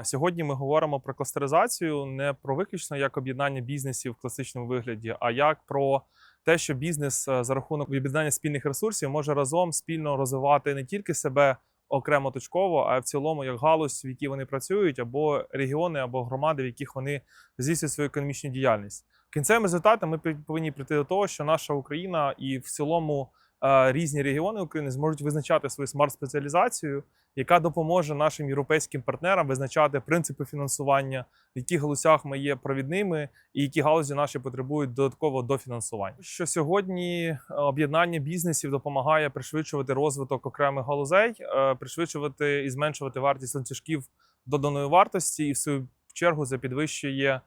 А Сьогодні ми говоримо про кластеризацію не про виключно як об'єднання бізнесів в класичному вигляді, а як про те, що бізнес е, за рахунок об'єднання спільних ресурсів може разом спільно розвивати не тільки себе окремо точково, а в цілому як галузь, в якій вони працюють, або регіони, або громади, в яких вони здійснюють свою економічну діяльність. Кінцевим результатом ми повинні прийти до того, що наша Україна і в цілому різні регіони України зможуть визначати свою смарт-спеціалізацію, яка допоможе нашим європейським партнерам визначати принципи фінансування, в яких галузях ми є провідними, і які галузі наші потребують додаткового дофінансування. Що сьогодні е, об'єднання бізнесів допомагає пришвидшувати розвиток окремих галузей, е, пришвидшувати і зменшувати вартість ланцюжків доданої вартості, і в свою чергу це підвищує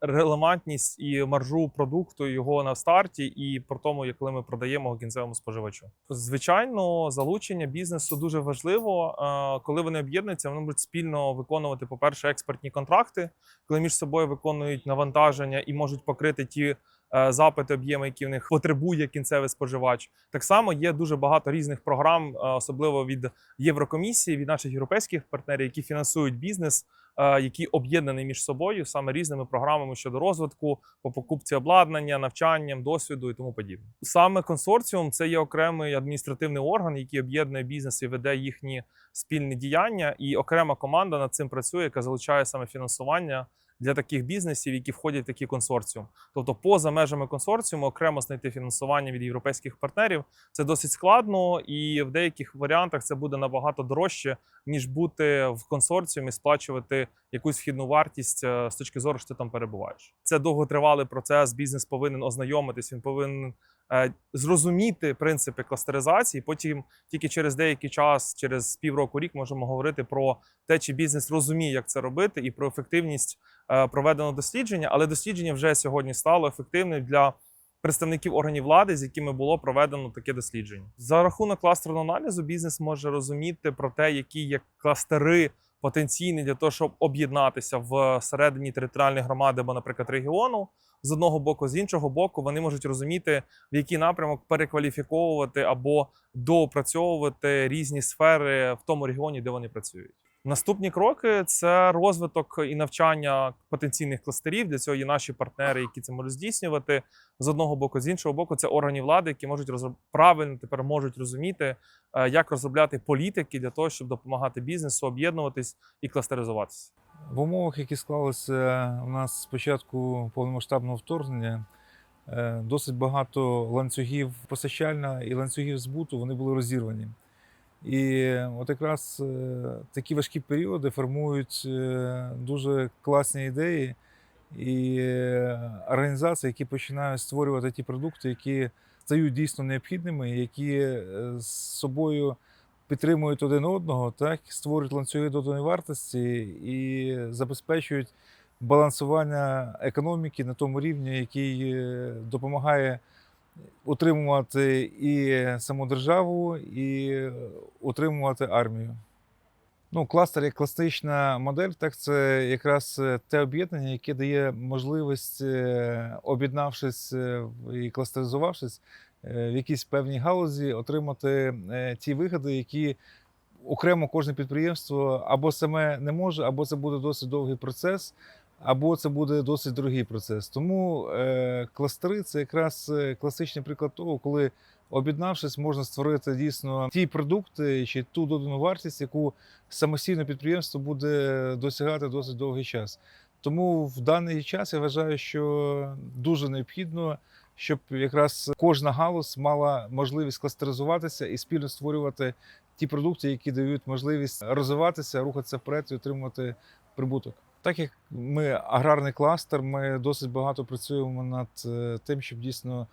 релевантність і маржу продукту його на старті, і про тому, коли ми продаємо кінцевому споживачу. Звичайно, залучення бізнесу дуже важливо. Е, Коли вони об'єднуються, вони будуть спільно виконувати, по-перше, експортні контракти, коли між собою виконують навантаження і можуть покрити ті. е, Запити, об'єми, які в них потребує кінцевий споживач, так само є дуже багато різних програм, е, особливо від Єврокомісії, від наших європейських партнерів, які фінансують бізнес е, які об'єднані між собою саме різними програмами щодо розвитку, по покупці обладнання, навчанням, досвіду і тому подібне. Саме консорціум це є окремий адміністративний орган, який об'єднує бізнес і веде їхні спільні діяння, і окрема команда над цим працює, яка залучає саме фінансування. Для таких бізнесів, які входять в такий консорціум, тобто поза межами консорціуму окремо знайти фінансування від європейських партнерів, це досить складно, і в деяких варіантах це буде набагато дорожче, ніж бути в консорціумі, сплачувати якусь вхідну вартість е, з точки зору, що ти там перебуваєш. Це довготривалий процес. Бізнес повинен ознайомитись. Він повинен е, зрозуміти принципи кластеризації. Потім тільки через деякий час, через півроку рік, можемо говорити про те, чи бізнес розуміє, як це робити, і про ефективність е, проведеного дослідження. Але дослідження вже сьогодні стало ефективним для представників органів влади, з якими було проведено таке дослідження. За рахунок кластерного аналізу бізнес може розуміти про те, які є кластери потенційні для того, щоб об'єднатися в середині територіальної громади або, наприклад, регіону. З одного боку, з іншого боку, вони можуть розуміти, в який напрямок перекваліфіковувати або доопрацьовувати різні сфери в тому регіоні, де вони працюють. Наступні кроки це розвиток і навчання потенційних кластерів. Для цього є наші партнери, які це можуть здійснювати з одного боку, з іншого боку, це органи влади, які можуть розроб... правильно тепер можуть розуміти, е, як розробляти політики для того, щоб допомагати бізнесу об'єднуватись і кластеризуватися. В умовах, які склалися у нас з початку повномасштабного вторгнення, е, досить багато ланцюгів постачальна і ланцюгів збуту вони були розірвані. І от якраз е, такі важкі періоди формують е, дуже класні ідеї і е, організації, які починають створювати ті продукти, які стають дійсно необхідними, які з собою підтримують один одного, так створюють ланцюги доданої вартості і забезпечують балансування економіки на тому рівні, який допомагає утримувати і саму державу, і е, утримувати армію. Ну, кластер як класична модель, так це якраз е, те об'єднання, яке дає можливість, е, об'єднавшись і кластеризувавшись в якійсь певній галузі, отримати ті вигоди, які окремо кожне підприємство або саме не може, або це буде досить довгий процес, або це буде досить дорогий процес. Тому е, кластери це якраз е, класичний приклад того, коли об'єднавшись, можна створити дійсно ті продукти чи ту додану вартість, яку самостійне підприємство буде досягати досить довгий час. Тому в даний час я вважаю, що дуже необхідно, щоб якраз кожна галузь мала можливість кластеризуватися і спільно створювати ті продукти, які дають можливість розвиватися, рухатися вперед і отримувати прибуток. Так як ми аграрний кластер, ми досить багато працюємо над е, тим, щоб дійсно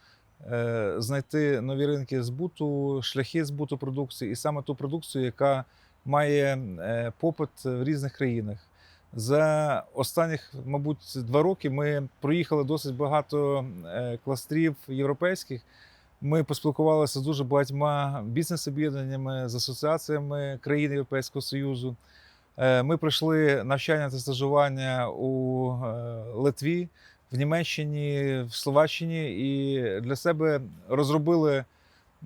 е, знайти нові ринки збуту, шляхи збуту продукції, і саме ту продукцію, яка має е, попит в різних країнах. За останніх, мабуть, два роки ми проїхали досить багато кластерів європейських. Ми поспілкувалися з дуже багатьма бізнес-об'єднаннями, з асоціаціями країн Європейського Союзу. Е, Ми пройшли навчання та стажування у е, Литві, в Німеччині, в Словаччині і для себе розробили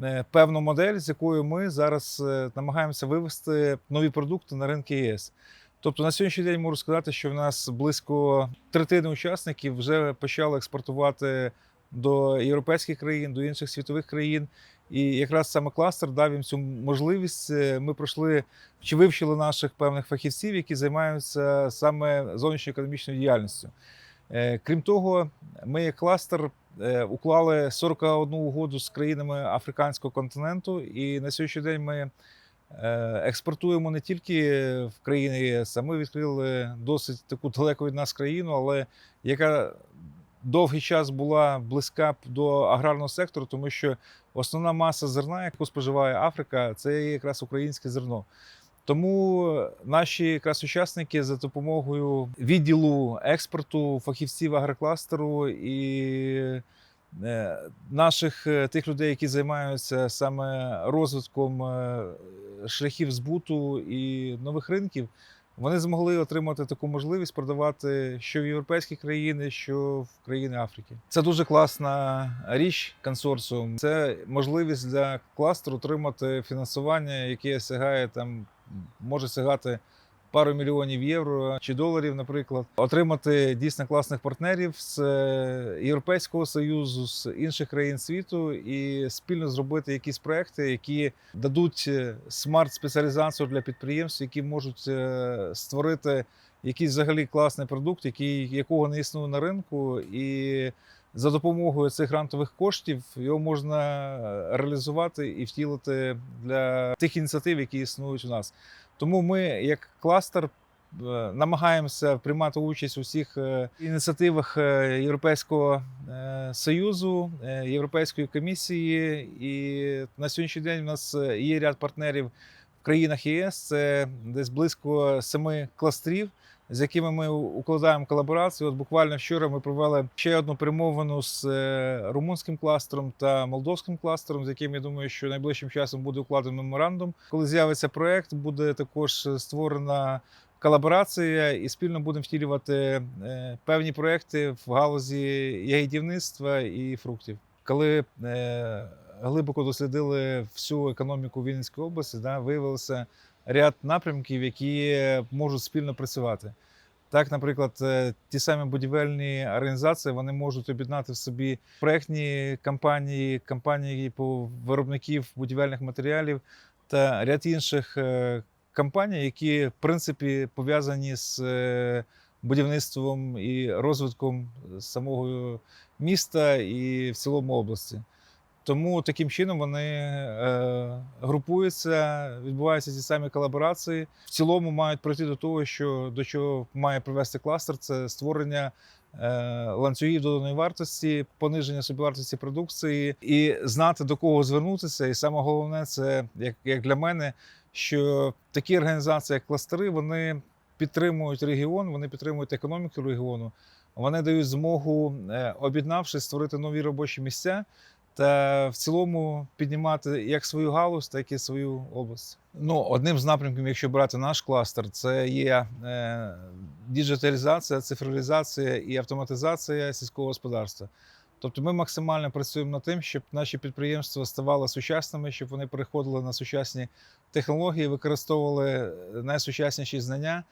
е, певну модель, з якою ми зараз намагаємося вивести нові продукти на ринки ЄС. Тобто на сьогоднішній день можу сказати, що в нас близько третини учасників вже почали експортувати до європейських країн, до інших світових країн. І якраз саме кластер дав їм цю можливість. Е, Ми пройшли чи вивчили наших певних фахівців, які займаються саме зовнішньоекономічною діяльністю. Е, Крім того, ми як кластер е, уклали 41 угоду з країнами африканського континенту, і на сьогоднішній день ми експортуємо не тільки в країни ЄС, а ми відкрили досить таку далеко від нас країну, але яка довгий час була близька до аграрного сектору, тому що основна маса зерна, яку споживає Африка, це є якраз українське зерно. Тому наші якраз учасники за допомогою відділу експорту фахівців агрокластеру і е, наших е, тих людей, які займаються саме розвитком е, шляхів збуту і нових ринків, вони змогли отримати таку можливість продавати що в європейські країни, що в країни Африки. Це дуже класна річ консорціум. Це можливість для кластеру отримати фінансування, яке сягає там, може сягати пару мільйонів євро чи доларів, наприклад, отримати дійсно класних партнерів з е, Європейського союзу, з інших країн світу і спільно зробити якісь проекти, які дадуть е, смарт-спеціалізацію для підприємств, які можуть е, створити якийсь взагалі класний продукт, який, якого не існує на ринку, і за допомогою цих грантових коштів його можна реалізувати і втілити для тих ініціатив, які існують у нас. Тому ми, як кластер, е, намагаємося приймати участь у всіх е, ініціативах е, Європейського союзу, Європейської комісії. І на сьогоднішній день у нас є ряд партнерів в країнах ЄС. Це десь близько семи кластерів. З якими ми укладаємо колаборацію. От буквально вчора ми провели ще одну перемовину з е, румунським кластером та молдовським кластером, з яким я думаю, що найближчим часом буде укладений меморандум. Коли з'явиться проект, буде також створена колаборація, і спільно будемо втілювати е, певні проекти в галузі ягідівництва і фруктів. Коли е, глибоко дослідили всю економіку Вінницької області, да, виявилося ряд напрямків, які можуть спільно працювати. Так, наприклад, е, ті самі будівельні організації вони можуть об'єднати в собі проектні компанії, компанії по виробників будівельних матеріалів та ряд інших е, компаній, які в принципі пов'язані з е, будівництвом і розвитком самого міста і в цілому області. Тому таким чином вони е, групуються, відбуваються ті самі колаборації. В цілому мають прийти до того, що до чого має привести кластер, це створення е, ланцюгів доданої вартості, пониження собівартості продукції і знати до кого звернутися. І саме головне, це як, як для мене, що такі організації, як кластери, вони підтримують регіон, вони підтримують економіку регіону. Вони дають змогу, е, об'єднавшись, створити нові робочі місця та в цілому піднімати як свою галузь, так і свою область. Ну, одним з напрямків, якщо брати наш кластер, це є е, діджиталізація, цифровізація і автоматизація сільського господарства. Тобто ми максимально працюємо над тим, щоб наші підприємства ставали сучасними, щоб вони переходили на сучасні технології, використовували найсучасніші знання,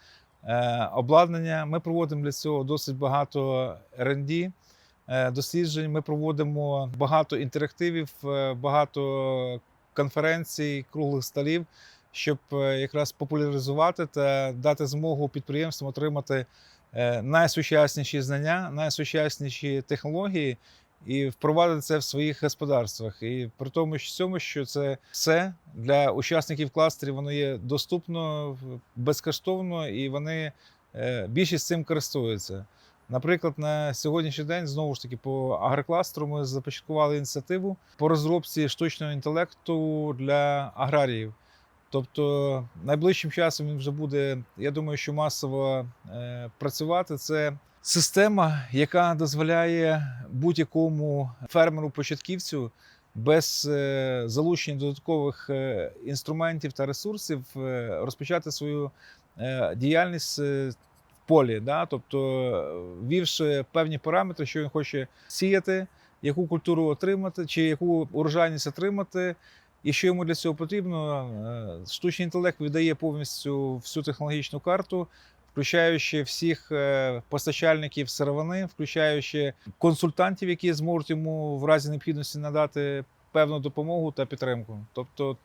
е, обладнання. Ми проводимо для цього досить багато R&D, досліджень. Ми проводимо багато інтерактивів, е, багато конференцій, круглих столів, щоб е, якраз популяризувати та дати змогу підприємствам отримати е, найсучасніші знання, найсучасніші технології. І впровадити це в своїх господарствах. І при тому що цьому, що це все для учасників кластерів, воно є доступно, безкоштовно, і вони е, більшість цим користуються. Наприклад, на сьогоднішній день знову ж таки по агрокластеру ми започаткували ініціативу по розробці штучного інтелекту для аграріїв. Тобто найближчим часом він вже буде, я думаю, що масово е, працювати. Це система, яка дозволяє будь-якому фермеру-початківцю без е, залучення додаткових е, інструментів та ресурсів е, розпочати свою е, діяльність е, полі. Да? Тобто, е, ввівши певні параметри, що він хоче сіяти, яку культуру отримати, чи яку урожайність отримати. І що йому для цього потрібно? Е, Штучний інтелект видає повністю всю технологічну карту, включаючи всіх е, постачальників сировини, включаючи консультантів, які зможуть йому в разі необхідності надати певну допомогу та підтримку. Тобто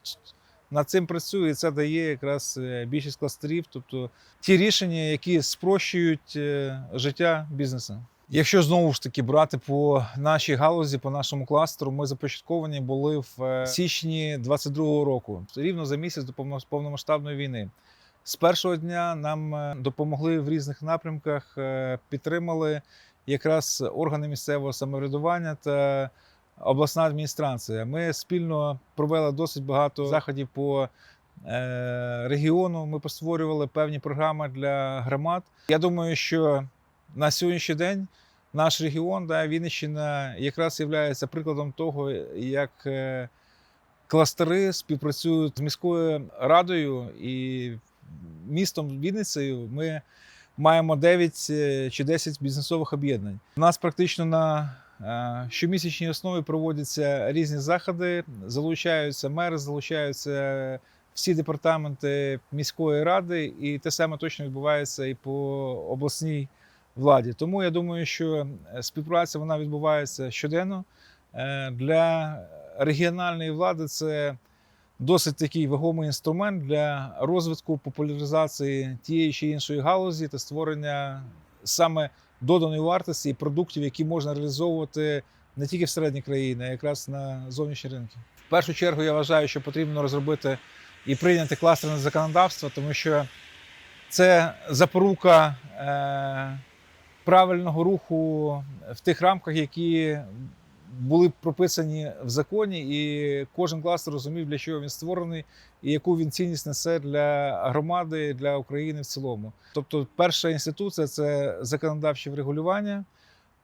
над цим працює і це дає якраз е, більшість кластерів, тобто ті рішення, які спрощують е, життя бізнесу. Якщо знову ж таки брати по нашій галузі, по нашому кластеру, ми започатковані були в е, січні 22-го року, рівно за місяць до повно- повномасштабної війни. З першого дня нам допомогли в різних напрямках, підтримали якраз органи місцевого самоврядування та обласна адміністрація. Ми спільно провели досить багато заходів по е, регіону. Ми постворювали певні програми для громад. Я думаю, що на сьогоднішній день наш регіон, да, Вінниччина, якраз є прикладом того, як е, кластери співпрацюють з міською радою і містом Вінницею. Ми маємо 9 е, чи 10 бізнесових об'єднань. У нас практично на щомісячній основі проводяться різні заходи, залучаються мери, залучаються всі департаменти міської ради, і те саме точно відбувається і по обласній владі. Тому я думаю, що е, співпраця вона відбувається щоденно. Е, Для регіональної влади це досить такий вагомий інструмент для розвитку популяризації тієї чи іншої галузі та створення саме доданої вартості і продуктів, які можна реалізовувати не тільки всередині країни, а якраз на зовнішні ринки. В першу чергу я вважаю, що потрібно розробити і прийняти кластерне законодавство, тому що це запорука е, правильного руху в тих рамках, які були прописані в законі, і кожен кластер розумів, для чого він створений і яку він цінність несе для громади, для України в цілому. Тобто, перша інституція це законодавче врегулювання.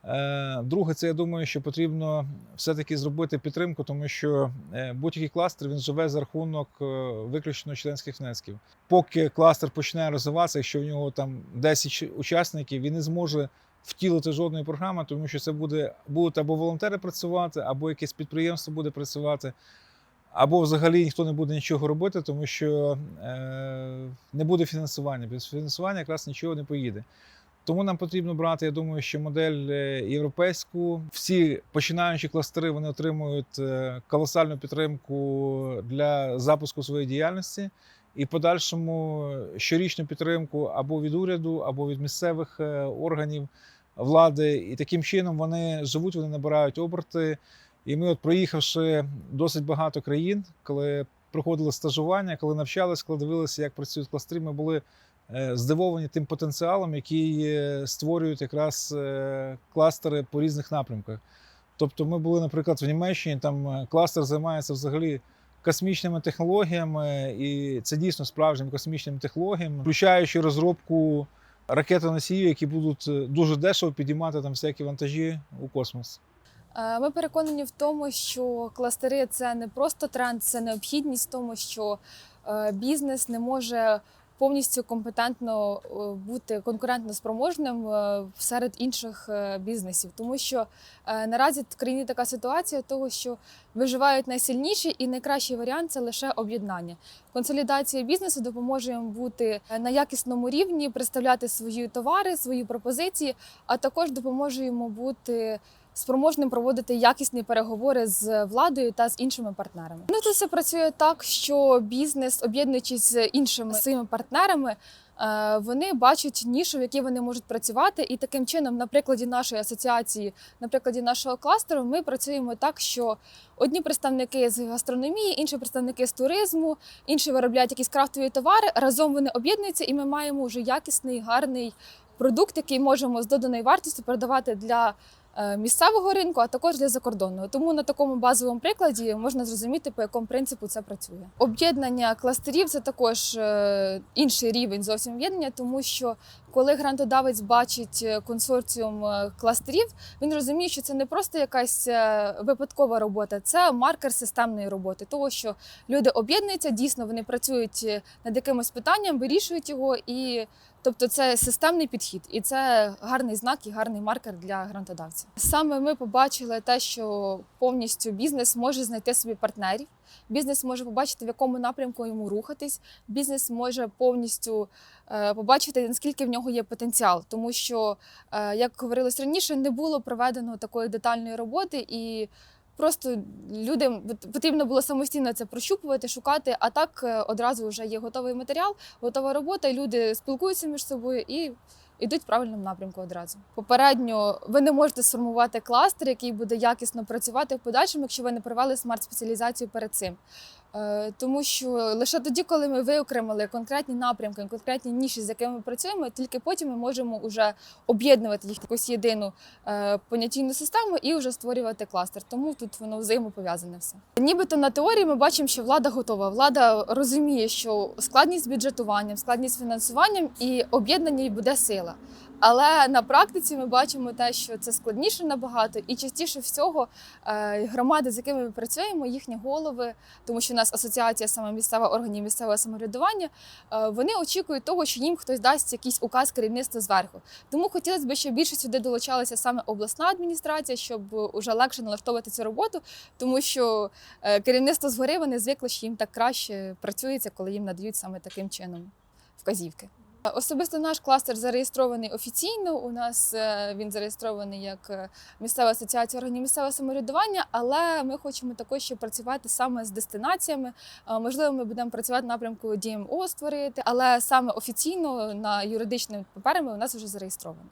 Е, Друге, це я думаю, що потрібно все-таки зробити підтримку, тому що е, будь-який кластер він живе за рахунок е, виключно членських внесків. Поки кластер починає розвиватися, якщо в нього там 10 учасників, він не зможе втілити жодної програми, тому що це буде будуть або волонтери працювати, або якесь підприємство буде працювати, або взагалі ніхто не буде нічого робити, тому що е, не буде фінансування. Без фінансування якраз нічого не поїде. Тому нам потрібно брати, я думаю, що модель е, європейську. Всі починаючі кластери вони отримують е, колосальну підтримку для запуску своєї діяльності і подальшому щорічну підтримку або від уряду, або від місцевих е, органів влади. І таким чином вони живуть, вони набирають оберти. І ми, от проїхавши досить багато країн, коли проходили стажування, коли навчались, коли дивилися, як працюють кластери, ми були е, здивовані тим потенціалом, який е, створюють якраз е, кластери по різних напрямках. Тобто, ми були, наприклад, в Німеччині, там кластер займається взагалі космічними технологіями, і це дійсно справжніми космічними технологіями, включаючи розробку ракетоносіїв, які будуть е, дуже дешево підіймати там всякі вантажі у космос. Е, Ми переконані в тому, що кластери це не просто тренд, це необхідність в тому, що е, бізнес не може повністю компетентно е, бути конкурентно спроможним е, серед інших е, бізнесів, тому що наразі в країні така ситуація, того що виживають найсильніші, і найкращий варіант це лише об'єднання. Консолідація бізнесу допоможе їм бути на якісному рівні, представляти свої товари, свої пропозиції, а також допоможе йому бути спроможним проводити якісні переговори з владою та з іншими партнерами. Ну тут все працює так, що бізнес, об'єднуючись з іншими своїми партнерами. е, Вони бачать нішу, в якій вони можуть працювати, і таким чином, на прикладі нашої асоціації, на прикладі нашого кластеру, ми працюємо так, що одні представники з гастрономії, інші представники з туризму, інші виробляють якісь крафтові товари. Разом вони об'єднуються, і ми маємо вже якісний, гарний продукт, який можемо з доданою вартістю продавати для місцевого ринку, а також для закордонного. Тому на такому базовому прикладі можна зрозуміти, по якому принципу це працює. Об'єднання кластерів це також е, інший рівень зовсім об'єднання, тому що коли грантодавець бачить е, консорціум е, кластерів, він розуміє, що це не просто якась е, випадкова робота, це маркер системної роботи, того що люди об'єднуються, дійсно вони працюють над якимось питанням, вирішують його і. Тобто це системний підхід, і це гарний знак і гарний маркер для грантодавців. Саме ми побачили те, що повністю бізнес може знайти собі партнерів, Бізнес може побачити, в якому напрямку йому рухатись. Бізнес може повністю е, побачити, наскільки в нього є потенціал, тому що, е, як говорилось раніше, не було проведено такої детальної роботи і. Просто людям потрібно було самостійно це прощупувати, шукати. А так е, одразу вже є готовий матеріал, готова робота, люди спілкуються між собою і йдуть в правильному напрямку одразу. Попередньо ви не можете сформувати кластер, який буде якісно працювати в подальшому, якщо ви не провели смарт-спеціалізацію перед цим. Е, Тому що лише тоді, коли ми виокремили конкретні напрямки, конкретні ніші, з якими ми працюємо, тільки потім ми можемо вже об'єднувати їх в якусь єдину е, понятійну систему і вже створювати кластер. Тому тут воно взаємопов'язане все. Нібито на теорії ми бачимо, що влада готова. Влада розуміє, що складність з бюджетуванням, складність з фінансуванням і об'єднання буде сила. Але на практиці ми бачимо те, що це складніше набагато, і частіше всього е, громади, з якими ми працюємо, їхні голови, тому що у нас асоціація саме місцева органів місцевого самоврядування, е, вони очікують того, що їм хтось дасть якийсь указ керівництва зверху. Тому хотілося б, щоб більше сюди долучалася саме обласна адміністрація, щоб уже легше налаштовувати цю роботу, тому що е, керівництво згори вони звикли, що їм так краще працюється, коли їм надають саме таким чином вказівки. Особисто наш кластер зареєстрований офіційно. У нас е, він зареєстрований як е, місцева асоціація органів місцевого самоврядування, але ми хочемо також ще працювати саме з дестинаціями. Е, Можливо, ми будемо працювати в напрямку ДМО створити, але саме офіційно на юридичними паперами у нас вже зареєстровано.